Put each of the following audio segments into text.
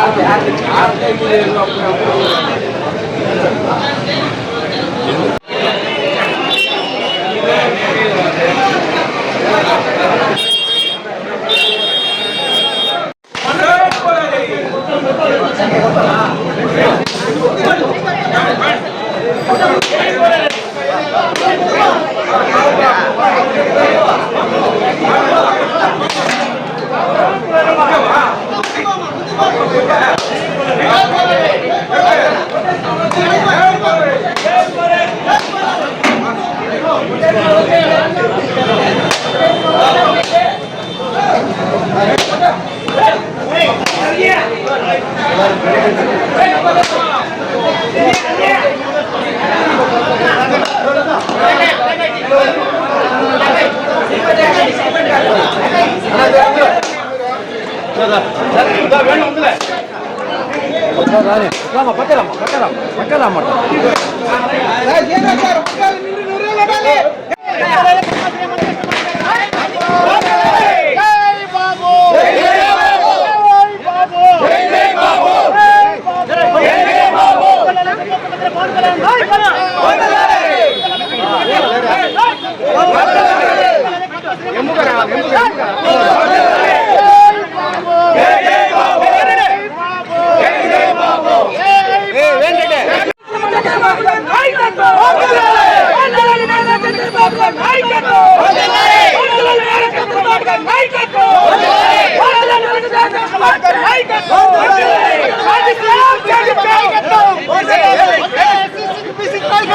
BJP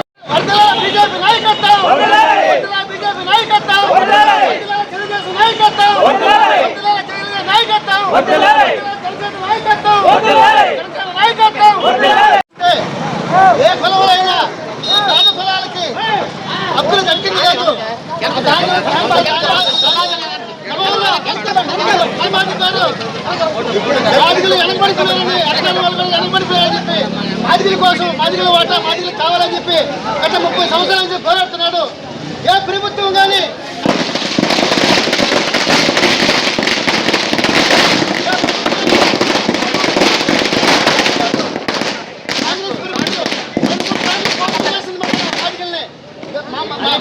నాయకత్వం BJP నాయకత్వం తెలుగుదేశం నాయకత్వం తెలుగుదేశం నాయకత్వం తెలుగుదేశం నాయకత్వం నాయకత్వం ఏ కులమైనా పేద కులాలకి హక్కులు దక్కింది లేదు మాదిగలు వెనకబడిపోయారని అధికారుల వాళ్ళు వెనకబడిపోయారని చెప్పి మాదిరి కోసం మాదిగల వాటా మాదిగలు కావాలని చెప్పి గత ముప్పై సంవత్సరాల నుంచి పోరాడుతున్నాడు. ఏ ప్రభుత్వం కానీ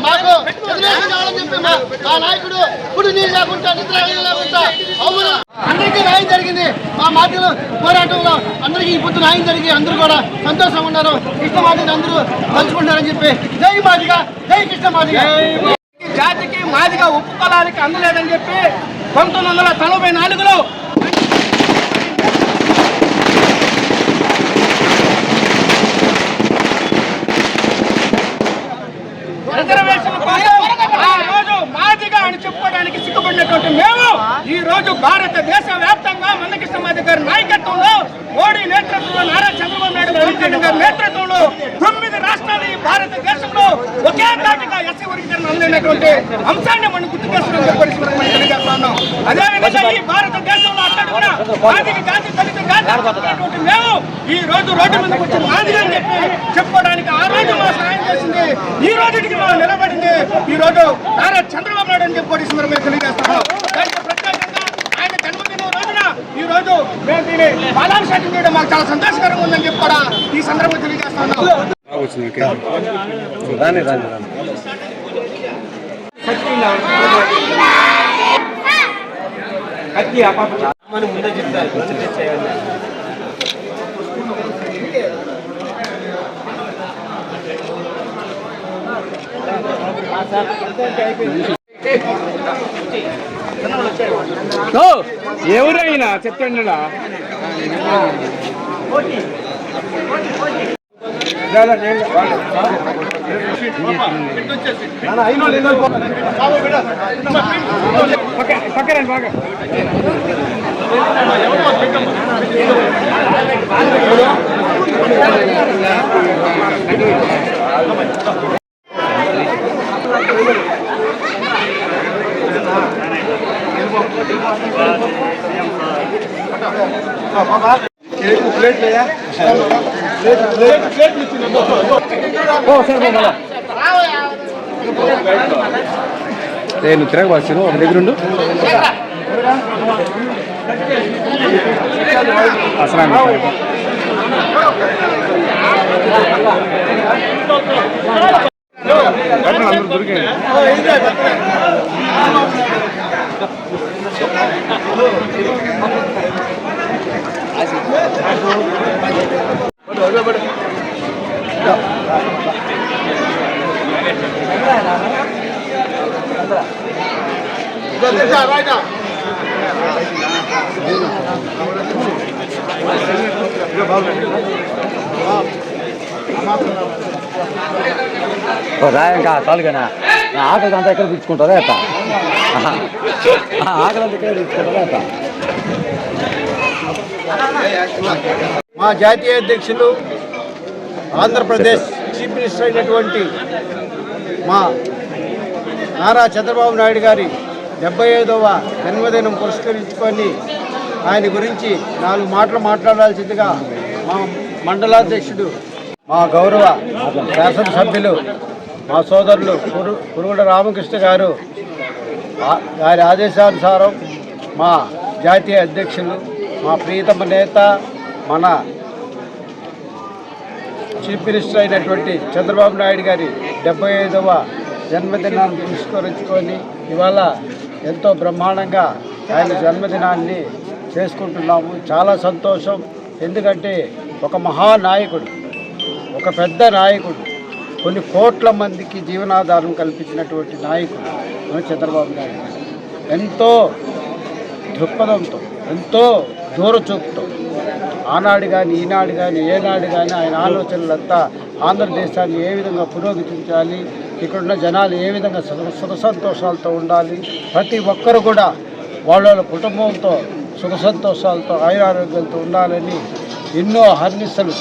మాకు తెలుగుదేశం కావాలని చెప్పి మా నాయకుడు కుడి నీళ్ళు లేకుండా నిద్ర లేకుండా అవును అందరికీ న్యాయం జరిగింది. మా మాటలు పోరాటంలో అందరికీ ఇప్పుడు న్యాయం జరిగి అందరూ కూడా సంతోషంగా ఉన్నారు. కృష్ణ మాదిగ అందరూ పంచుకుంటారని చెప్పి జై మాదిగ జై కృష్ణ మాదిగ. జాతికి మాదిగా ఉప్పు కులానికి అందలేదని చెప్పి పంతొమ్మిది వందల తొంభై నాలుగులో చెప్పుకోవడానికి మేము ఈ రోజు భారతదేశ వ్యాప్తంగా మందకృష్ణ మాది గారి నాయకత్వంలో మోడీ నేతృత్వంలో నారా చంద్రబాబు నాయుడు పవన్ కళ్యాణ్ గారి నేతృత్వంలో తొమ్మిది రాష్ట్రాలు ఈ భారతదేశంలో ఒకే తాటిగా ఎస్సీ వర్గీకరణ అందినటువంటి అంశాన్ని మనం గుర్తు చేస్తున్నాం చెప్పి మనం తెలియజేస్తున్నాం అదేవిధంగా ఈ భారతదేశంలో అక్కడ కూడా మాదిగ జాతి దళిత జాతి అనుకుంటున్నటువంటి మేము ఈ రోజు రోడ్డు మీదకి వచ్చి అని చెప్పి చెప్పుకోవడానికి ఆ రోజు మా సహాయం చేసింది. ఈ రోజుకి మేము నిలబడింది. ఈ రోజు నారా చంద్రబాబు నాయుడు అని చెప్పి ఈ సందర్భంగా తెలియజేస్తున్నాం. దానికి ప్రత్యేకంగా ఆయన జన్మదిన రోజున ఈ రోజు మేము దీన్ని పాదాభిషేకం చేయడం మాకు చాలా సంతోషకరంగా ఉందని చెప్పి కూడా ఈ సందర్భంగా తెలియజేస్తున్నాం రాని రాని రాని. మనం ముందే చెప్తారు చేయాలి. ఎవరైనా చెప్పండి పక్కన బాగా నేను తిరగవలసిన ఒక దగ్గరుండు. అసలు అందరూ దొరికాయి రాయంకా చాలుగానా ఆకలి అంతా ఎక్కడ తెచ్చుకుంటారా అట్ట ఆకలి అంతా ఎక్కడ తెచ్చుకుంటారా అట్ట మా జాతీయ అధ్యక్షులు ఆంధ్రప్రదేశ్ చీఫ్ మినిస్టర్ అయినటువంటి మా నారా చంద్రబాబు నాయుడు గారి డెబ్బై ఐదవ జన్మదినం పురస్కరించుకొని ఆయన గురించి నాలుగు మాటలు మాట్లాడాల్సిందిగా మా మండలాధ్యక్షుడు మా గౌరవ శాసనసభ్యులు మా సోదరులు కురు కురుగుడ రామకృష్ణ గారు వారి ఆదేశానుసారం మా జాతీయ అధ్యక్షులు మా ప్రియతమ నేత మన చీఫ్ మినిస్టర్ అయినటువంటి చంద్రబాబు నాయుడు గారి డెబ్బై ఐదవ జన్మదినాన్ని పురస్కరించుకొని ఇవాళ ఎంతో బ్రహ్మాండంగా ఆయన జన్మదినాన్ని చేసుకుంటున్నాము. చాలా సంతోషం. ఎందుకంటే ఒక మహానాయకుడు ఒక పెద్ద నాయకుడు కొన్ని కోట్ల మందికి జీవనాధారం కల్పించినటువంటి నాయకుడు మన చంద్రబాబు నాయుడు ఎంతో దృక్పథంతో ఎంతో దూరచూపుతో ఆనాడు కానీ ఈనాడు కానీ ఏనాడు కానీ ఆయన ఆలోచనలంతా ఆంధ్రదేశాన్ని ఏ విధంగా పురోగతించాలి ఇక్కడున్న జనాలు ఏ విధంగా సుఖ సుఖ సంతోషాలతో ఉండాలి ప్రతి ఒక్కరు కూడా వాళ్ళ కుటుంబంతో సుఖ సంతోషాలతో ఆయురారోగ్యాలతో ఉండాలని ఎన్నో హర్నిశలు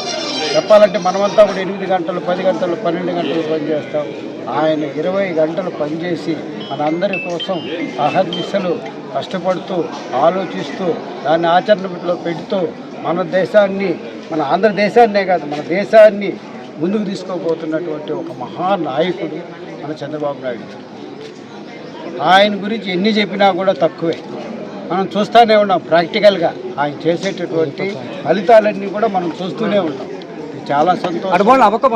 చెప్పాలంటే మనమంతా కూడా ఎనిమిది గంటలు పది గంటలు పన్నెండు గంటలు పనిచేస్తాం. ఆయన ఇరవై గంటలు పనిచేసి మనందరి కోసం అహర్నిశలు కష్టపడుతూ ఆలోచిస్తూ దాన్ని ఆచరణలో పెడుతూ మన దేశాన్ని మన ఆంధ్రదేశాన్నే కాదు మన దేశాన్ని ముందుకు తీసుకోబోతున్నటువంటి ఒక మహానాయకుడు మన చంద్రబాబు నాయుడు. ఆయన గురించి ఎన్ని చెప్పినా కూడా తక్కువే. మనం చూస్తూనే ఉన్నాం ప్రాక్టికల్గా. ఆయన చేసేటటువంటి ఫలితాలన్నీ కూడా మనం చూస్తూనే ఉంటాం ఇది చాలా సంతోషం.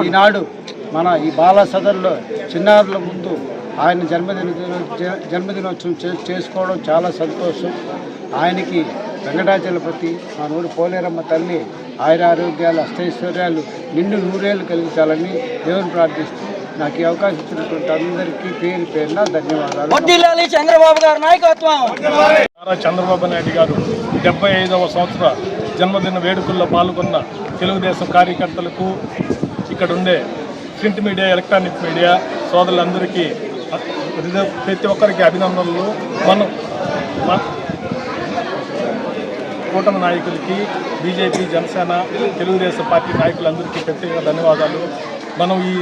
ఈనాడు మన ఈ బాల సదన్లో చిన్నారుల ముందు ఆయన జన్మదిన జన్మదినోత్సవం చే- చేసుకోవడం చాలా సంతోషం. ఆయనకి వెంకటాచలపతి మా నూరు పోలేరమ్మ తల్లి ఆయన ఆరోగ్యాలు అష్టైశ్వర్యాలు నిండు నూరేళ్ళు కలిగించాలని దేవుని ప్రార్థిస్తూ నాకు ఈ అవకాశం ఇచ్చినటువంటి అందరికీ పేరు పేరున ధన్యవాదాలు. చంద్రబాబు గారి నాయకత్వం. నారా చంద్రబాబు నాయుడు గారు డెబ్బై ఐదవ సంవత్సర జన్మదిన వేడుకల్లో పాల్గొన్న తెలుగుదేశం కార్యకర్తలకు ఇక్కడ ఉండే ప్రింట్ మీడియా ఎలక్ట్రానిక్ మీడియా సోదరులందరికీ ప్రతి ఒక్కరికి అభినందనలు. మనం కూటమి నాయకులకి బీజేపీ జనసేన తెలుగుదేశం పార్టీ నాయకులందరికీ ప్రత్యేక ధన్యవాదాలు. మనం ఈ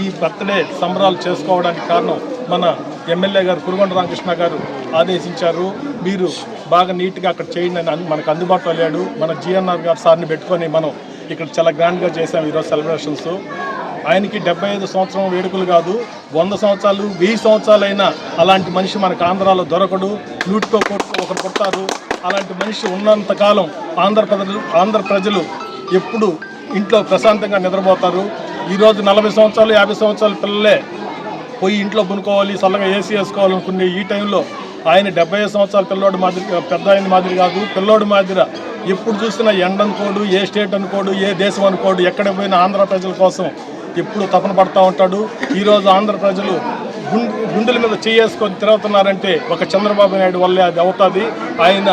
ఈ బర్త్డే సంబరాలు చేసుకోవడానికి కారణం మన ఎమ్మెల్యే గారు కురుగొండ రామకృష్ణ గారు ఆదేశించారు. మీరు బాగా నీట్గా అక్కడ చేయండి అని మనకు అందుబాటులో లేడు. మన జిఎన్ఆర్ గారు సార్ని పెట్టుకొని మనం ఇక్కడ చాలా గ్రాండ్గా చేసాం ఈరోజు సెలబ్రేషన్స్. ఆయనకి డెబ్బై ఐదు సంవత్సరం వేడుకలు కాదు వంద సంవత్సరాలు వెయ్యి సంవత్సరాలైనా అలాంటి మనిషి మనకు ఆంధ్రాలో దొరకడు. నూటికో కొట్టు ఒకరు కొడతారు అలాంటి మనిషి ఉన్నంతకాలం ఆంధ్ర ప్రజలు ఆంధ్ర ప్రజలు ఎప్పుడు ఇంట్లో ప్రశాంతంగా నిద్రపోతారు. ఈరోజు నలభై సంవత్సరాలు యాభై సంవత్సరాల పిల్లలే పోయి ఇంట్లో కొనుక్కోవాలి చల్లగా ఏసీ వేసుకోవాలనుకునే ఈ టైంలో ఆయన డెబ్బై సంవత్సరాల పిల్లోడు మాదిరి పెద్ద ఆయన మాదిరి కాదు పిల్లోడు మాదిరి. ఎప్పుడు చూసినా ఎండ అనుకోడు ఏ స్టేట్ అనుకోడు ఏ దేశం అనుకోడు ఎక్కడ పోయినా ఆంధ్ర ప్రజల కోసం ఎప్పుడు తపన పడతా ఉంటాడు. ఈరోజు ఆంధ్ర ప్రజలు గుండెల మీద చేసుకొని తిరుగుతున్నారంటే ఒక చంద్రబాబు నాయుడు వల్లే అది అవుతుంది. ఆయన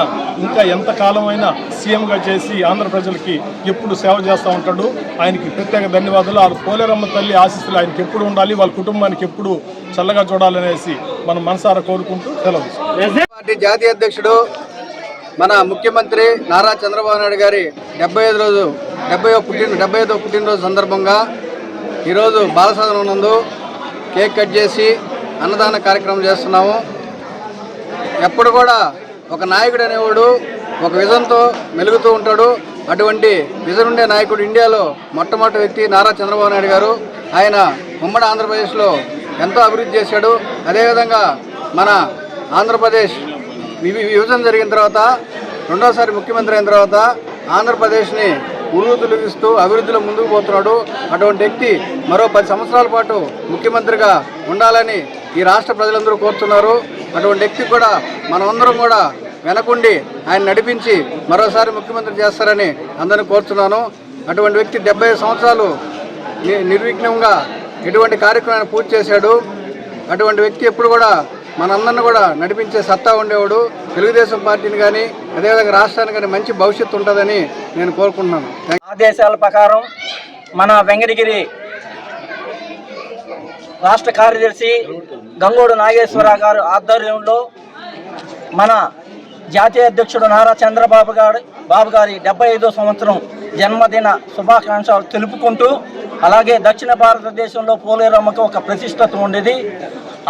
ఇంకా ఎంత కాలమైనా సీఎంగా చేసి ఆంధ్ర ప్రజలకి ఎప్పుడు సేవ చేస్తూ ఉంటాడు. ఆయనకి ప్రత్యేక ధన్యవాదాలు. ఆ పోలేరమ్మ తల్లి ఆశీస్సులు ఆయనకి ఎప్పుడు ఉండాలి వాళ్ళ కుటుంబానికి ఎప్పుడు చల్లగా చూడాలనేసి మనం మనసారా కోరుకుంటూ సెలవు పార్టీ జాతీయ అధ్యక్షుడు మన ముఖ్యమంత్రి నారా చంద్రబాబు నాయుడు గారి డెబ్బై ఐదు రోజు డెబ్బై పుట్టిన డెబ్బై ఐదో పుట్టినరోజు సందర్భంగా ఈరోజు బాలసదనం నందు కేక్ కట్ చేసి అన్నదాన కార్యక్రమం చేస్తున్నాము. ఎప్పుడు కూడా ఒక నాయకుడు అనేవాడు ఒక విజన్తో మెలుగుతూ ఉంటాడు. అటువంటి విజన్ ఉండే నాయకుడు ఇండియాలో మొట్టమొదటి వ్యక్తి నారా చంద్రబాబు నాయుడు గారు. ఆయన ఉమ్మడి ఆంధ్రప్రదేశ్లో ఎంతో అభివృద్ధి చేశాడు. అదేవిధంగా మన ఆంధ్రప్రదేశ్ విభజన జరిగిన తర్వాత రెండోసారి ముఖ్యమంత్రి అయిన తర్వాత ఆంధ్రప్రదేశ్ని ఉరుగు ఇస్తూ అభివృద్ధిలో ముందుకు పోతున్నాడు అటువంటి వ్యక్తి మరో పది సంవత్సరాల పాటు ముఖ్యమంత్రిగా ఉండాలని ఈ రాష్ట్ర ప్రజలందరూ కోరుతున్నారు. అటువంటి వ్యక్తి కూడా మనమందరం కూడా వెనకుండి ఆయన నడిపించి మరోసారి ముఖ్యమంత్రి చేస్తారని అందరిని కోరుతున్నాను. అటువంటి వ్యక్తి డెబ్బై సంవత్సరాలు ని- నిర్విఘ్నంగా ఎటువంటి కార్యక్రమాన్ని పూర్తి చేశాడు. అటువంటి వ్యక్తి ఎప్పుడు కూడా మనందరిని కూడా నడిపించే సత్తా ఉండేవాడు. తెలుగుదేశం పార్టీని కానీ అదేవిధంగా రాష్ట్రానికి కానీ మంచి భవిష్యత్తు ఉంటుందని నేను కోరుకుంటున్నాను. ఆదేశాల ప్రకారం మన వెంకటగిరి రాష్ట్ర కార్యదర్శి గంగోడు నాగేశ్వర గారు ఆధ్వర్యంలో మన జాతీయ అధ్యక్షుడు నారా చంద్రబాబు గారు బాబు గారి డెబ్బై ఐదో సంవత్సరం జన్మదిన శుభాకాంక్షలు తెలుపుకుంటూ అలాగే దక్షిణ భారతదేశంలో పోలేరమ్మకు ఒక ప్రతిష్టత ఉండేది.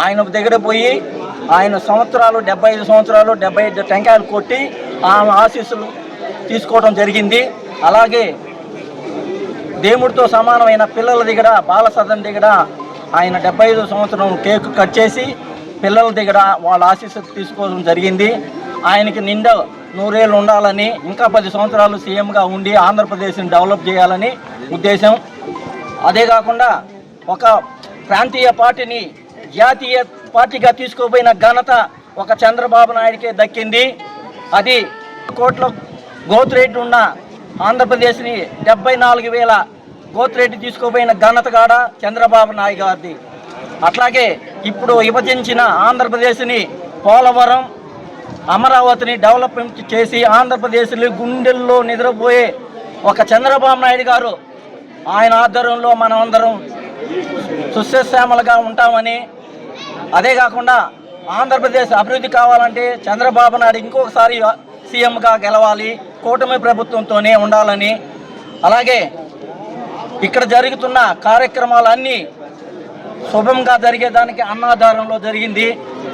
ఆయన దగ్గర పోయి ఆయన సంవత్సరాలు డెబ్బై ఐదు సంవత్సరాలు డెబ్బై ఐదు టెంకాయలు కొట్టి ఆమె ఆశీస్సులు తీసుకోవడం జరిగింది. అలాగే దేవుడితో సమానమైన పిల్లల దగ్గర బాల సదన్ దగ్గర ఆయన డెబ్బై ఐదు సంవత్సరం కేక్ కట్ చేసి పిల్లల దగ్గర వాళ్ళ ఆశీస్సులు తీసుకోవడం జరిగింది. ఆయనకి నిండా నూరేళ్ళు ఉండాలని ఇంకా పది సంవత్సరాలు సీఎంగా ఉండి ఆంధ్రప్రదేశ్ని డెవలప్ చేయాలని ఉద్దేశం. అదే కాకుండా ఒక ప్రాంతీయ పార్టీని జాతీయ పార్టీగా తీసుకోబోయిన ఘనత ఒక చంద్రబాబు నాయుడికే దక్కింది. అది కోట్ల గ్రోత్ రేట్ ఉన్న ఆంధ్రప్రదేశ్ని డెబ్బై నాలుగు వేల గ్రోత్ తీసుకోబోయిన ఘనత కాడ చంద్రబాబు నాయుడు గారిది. అట్లాగే ఇప్పుడు విభజించిన ఆంధ్రప్రదేశ్ని పోలవరం అమరావతిని డెవలప్మెంట్ చేసి ఆంధ్రప్రదేశ్లో గుండెల్లో నిద్రపోయే ఒక చంద్రబాబు నాయుడు గారు ఆయన ఆధ్వర్యంలో మనమందరం సుస్యశ్యామలుగా ఉంటామని అదే కాకుండా ఆంధ్రప్రదేశ్ అభివృద్ధి కావాలంటే చంద్రబాబు నాయుడు ఇంకొకసారి సీఎంగా గెలవాలి కూటమి ప్రభుత్వంతోనే ఉండాలని. అలాగే ఇక్కడ జరుగుతున్న కార్యక్రమాలన్నీ శుభంగా జరిగేదానికి అన్నాధారంలో జరిగింది.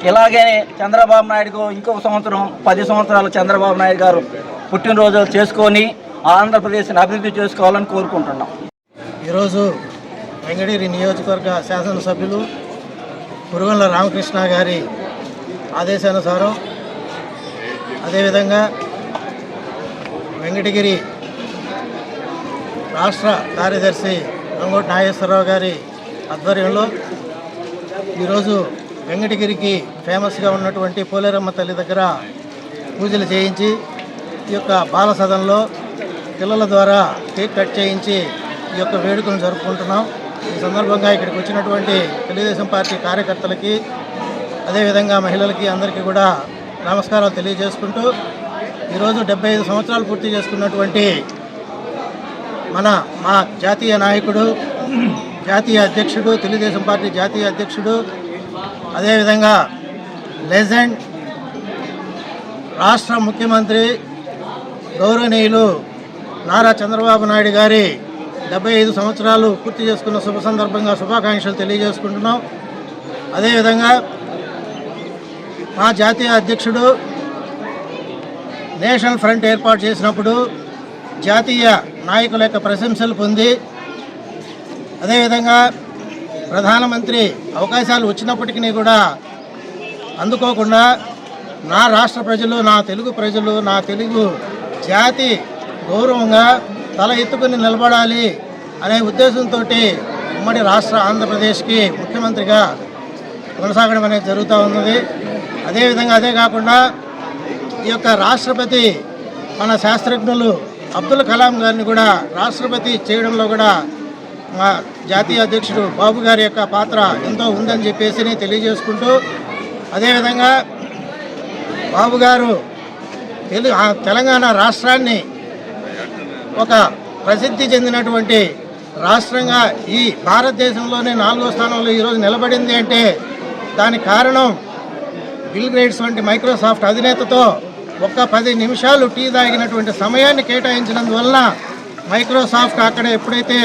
ఇలాగే చంద్రబాబు నాయుడుకు ఇంకొక సంవత్సరం పది సంవత్సరాలు చంద్రబాబు నాయుడు గారు పుట్టినరోజులు చేసుకొని ఆంధ్రప్రదేశ్ని అభివృద్ధి చేసుకోవాలని కోరుకుంటున్నాం. ఈరోజు వెంకటగిరి నియోజకవర్గ శాసనసభ్యులు పురుగంల రామకృష్ణ గారి ఆదేశానుసారం అదేవిధంగా వెంకటగిరి రాష్ట్ర కార్యదర్శి గంగోటి నాగేశ్వరరావు గారి ఆధ్వర్యంలో ఈరోజు వెంకటగిరికి ఫేమస్గా ఉన్నటువంటి పోలేరమ్మ తల్లి దగ్గర పూజలు చేయించి ఈ యొక్క బాల సదనంలో పిల్లల ద్వారా కేక్ కట్ చేయించి ఈ యొక్క వేడుకను జరుపుకుంటున్నాం. ఈ సందర్భంగా ఇక్కడికి వచ్చినటువంటి తెలుగుదేశం పార్టీ కార్యకర్తలకి అదేవిధంగా మహిళలకి అందరికీ కూడా నమస్కారాలు తెలియజేసుకుంటూ ఈరోజు డెబ్బై ఐదు సంవత్సరాలు పూర్తి చేసుకున్నటువంటి మన మా జాతీయ నాయకుడు జాతీయ అధ్యక్షుడు తెలుగుదేశం పార్టీ జాతీయ అధ్యక్షుడు అదేవిధంగా లెజెండ్ రాష్ట్ర ముఖ్యమంత్రి గౌరవనీయులు నారా చంద్రబాబు నాయుడు గారి డెబ్బై ఐదు సంవత్సరాలు పూర్తి చేసుకున్న శుభ సందర్భంగా శుభాకాంక్షలు తెలియజేసుకుంటున్నాం. అదేవిధంగా మా జాతీయ అధ్యక్షుడు నేషనల్ ఫ్రంట్ ఏర్పాటు చేసినప్పుడు జాతీయ నాయకుల యొక్క ప్రశంసలు పొంది అదేవిధంగా ప్రధానమంత్రి అవకాశాలు వచ్చినప్పటికీ కూడా అందుకోకుండా నా రాష్ట్ర ప్రజలు నా తెలుగు ప్రజలు నా తెలుగు జాతి గౌరవంగా తల ఎత్తుకుని నిలబడాలి అనే ఉద్దేశంతో ఉమ్మడి రాష్ట్ర ఆంధ్రప్రదేశ్కి ముఖ్యమంత్రిగా కొనసాగడం అనేది జరుగుతూ ఉన్నది. అదేవిధంగా అదే కాకుండా ఈ యొక్క రాష్ట్రపతి మన శాస్త్రజ్ఞులు అబ్దుల్ కలాం గారిని కూడా రాష్ట్రపతి చేయడంలో కూడా జాతీయ అధ్యక్షుడు బాబు గారి యొక్క పాత్ర ఎంతో ఉందని చెప్పేసి తెలియజేసుకుంటూ అదేవిధంగా బాబు గారు తెలు తెలంగాణ రాష్ట్రాన్ని ఒక ప్రసిద్ధి చెందినటువంటి రాష్ట్రంగా ఈ భారతదేశంలోనే నాలుగో స్థానంలో ఈరోజు నిలబడింది అంటే దానికి కారణం బిల్ గ్రేట్స్ వంటి మైక్రోసాఫ్ట్ అధినేతతో ఒక్క పది నిమిషాలు టీ తాగినటువంటి సమయాన్ని కేటాయించినందువలన మైక్రోసాఫ్ట్ అక్కడ ఎప్పుడైతే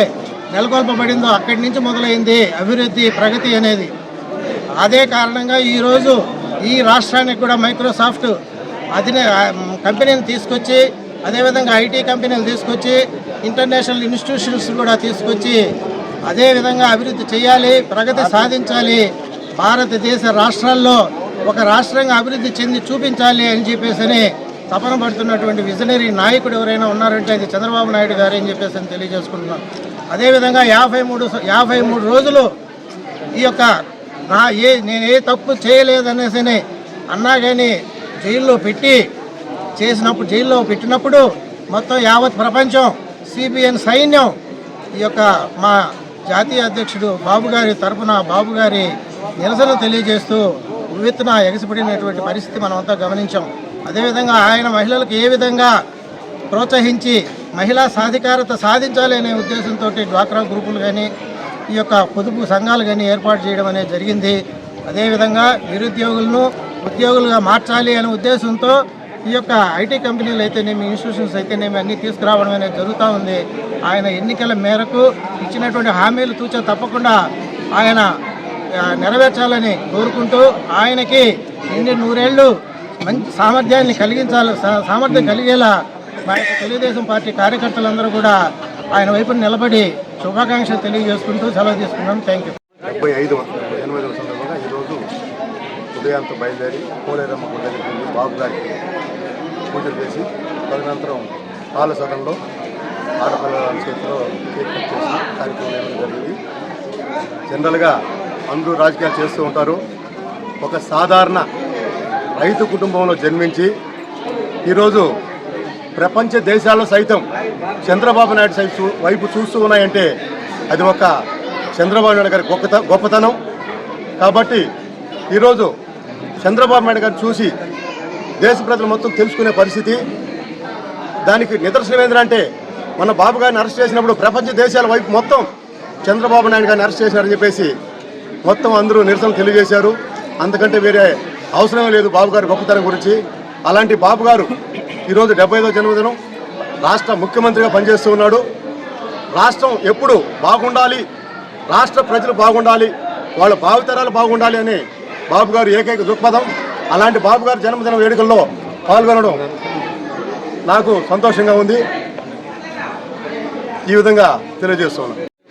నెలకొల్పబడిందో అక్కడి నుంచి మొదలైంది అభివృద్ధి ప్రగతి అనేది. అదే కారణంగా ఈరోజు ఈ రాష్ట్రానికి కూడా మైక్రోసాఫ్ట్ అధినే కంపెనీని తీసుకొచ్చి అదేవిధంగా ఐటీ కంపెనీలు తీసుకొచ్చి ఇంటర్నేషనల్ ఇన్స్టిట్యూషన్స్ కూడా తీసుకొచ్చి అదేవిధంగా అభివృద్ధి చేయాలి ప్రగతి సాధించాలి భారతదేశ రాష్ట్రాల్లో ఒక రాష్ట్రంగా అభివృద్ధి చెంది చూపించాలి అని చెప్పేసి అని తపన పడుతున్నటువంటి విజనరీ నాయకుడు ఎవరైనా ఉన్నారంటే అది చంద్రబాబు నాయుడు గారు అని చెప్పేసి అని అదేవిధంగా యాభై మూడు యాభై మూడు రోజులు ఈ యొక్క నా ఏ నేను ఏ తప్పు చేయలేదనేసి అన్నా కానీ జైల్లో పెట్టి చేసినప్పుడు జైల్లో పెట్టినప్పుడు మొత్తం యావత్ ప్రపంచం సిబిఎన్ సైన్యం ఈ యొక్క మా జాతీయ అధ్యక్షుడు బాబు గారి తరపున బాబు గారి నిరసన తెలియజేస్తూ ఉవ్వెత్తున ఎగసిపడినటువంటి పరిస్థితి మనమంతా గమనించాం. అదేవిధంగా ఆయన మహిళలకు ఏ విధంగా ప్రోత్సహించి మహిళా సాధికారత సాధించాలి అనే ఉద్దేశంతో డ్వాక్రా గ్రూపులు కానీ ఈ యొక్క పొదుపు సంఘాలు కానీ ఏర్పాటు చేయడం అనేది జరిగింది. అదేవిధంగా నిరుద్యోగులను ఉద్యోగులుగా మార్చాలి అనే ఉద్దేశంతో ఈ యొక్క ఐటీ కంపెనీలు అయితేనేమి ఇన్స్టిట్యూషన్స్ అయితేనేమి అన్నీ తీసుకురావడం అనేది జరుగుతూ ఉంది. ఆయన ఎన్నికల మేరకు ఇచ్చినటువంటి హామీలు తూచా తప్పకుండా ఆయన నెరవేర్చాలని కోరుకుంటూ ఆయనకి ఎన్ని నూరేళ్ళు మంచి సామర్థ్యాన్ని కలిగించాలి సా- సామర్థ్యం కలిగేలా మా యొక్క తెలుగుదేశం పార్టీ కార్యకర్తలందరూ కూడా ఆయన వైపు నిలబడి శుభాకాంక్షలు తెలియజేసుకుంటూ సెలవు తీసుకున్నాం. థ్యాంక్ యూ డెబ్బై ఐదు ఎనిమిదవ సందర్భంగా ఈరోజు ఉదయంతో బయలుదేరి పోలేరమ్మ గుడి దగ్గరికి బాబు గారికి పూజలు చేసి తదనంతరం పాల సదనంలో ఆడపిల్లల చేతిలో కేక్ కట్ చేసి కార్యక్రమం చేయడం జరిగింది. జనరల్గా అందరూ రాజకీయాలు చేస్తూ ఉంటారు. ఒక సాధారణ రైతు కుటుంబంలో జన్మించి ఈరోజు ప్రపంచ దేశాల్లో సైతం చంద్రబాబు నాయుడు సై వైపు చూస్తూ ఉన్నాయంటే అది ఒక చంద్రబాబు నాయుడు గారి గొప్పత గొప్పతనం. కాబట్టి ఈరోజు చంద్రబాబు నాయుడు గారిని చూసి దేశ ప్రజలు మొత్తం తెలుసుకునే పరిస్థితి. దానికి నిదర్శనం ఏంటంటే మన బాబు గారిని అరెస్ట్ చేసినప్పుడు ప్రపంచ దేశాల వైపు మొత్తం చంద్రబాబు నాయుడు గారిని అరెస్ట్ చేసినారని చెప్పేసి మొత్తం అందరూ నిరసన తెలియజేశారు. అంతకంటే వేరే అవసరం లేదు బాబు గారి గొప్పతనం గురించి. అలాంటి బాబు గారు ఈరోజు డెబ్బై ఐదో జన్మదినం. రాష్ట్ర ముఖ్యమంత్రిగా పనిచేస్తూ ఉన్నాడు. రాష్ట్రం ఎప్పుడు బాగుండాలి రాష్ట్ర ప్రజలు బాగుండాలి వాళ్ళ భావితరాలు బాగుండాలి అని బాబు గారు ఏకైక దృక్పథం. అలాంటి బాబు గారు జన్మదిన వేడుకల్లో పాల్గొనడం నాకు సంతోషంగా ఉంది. ఈ విధంగా తెలియజేస్తున్నాను.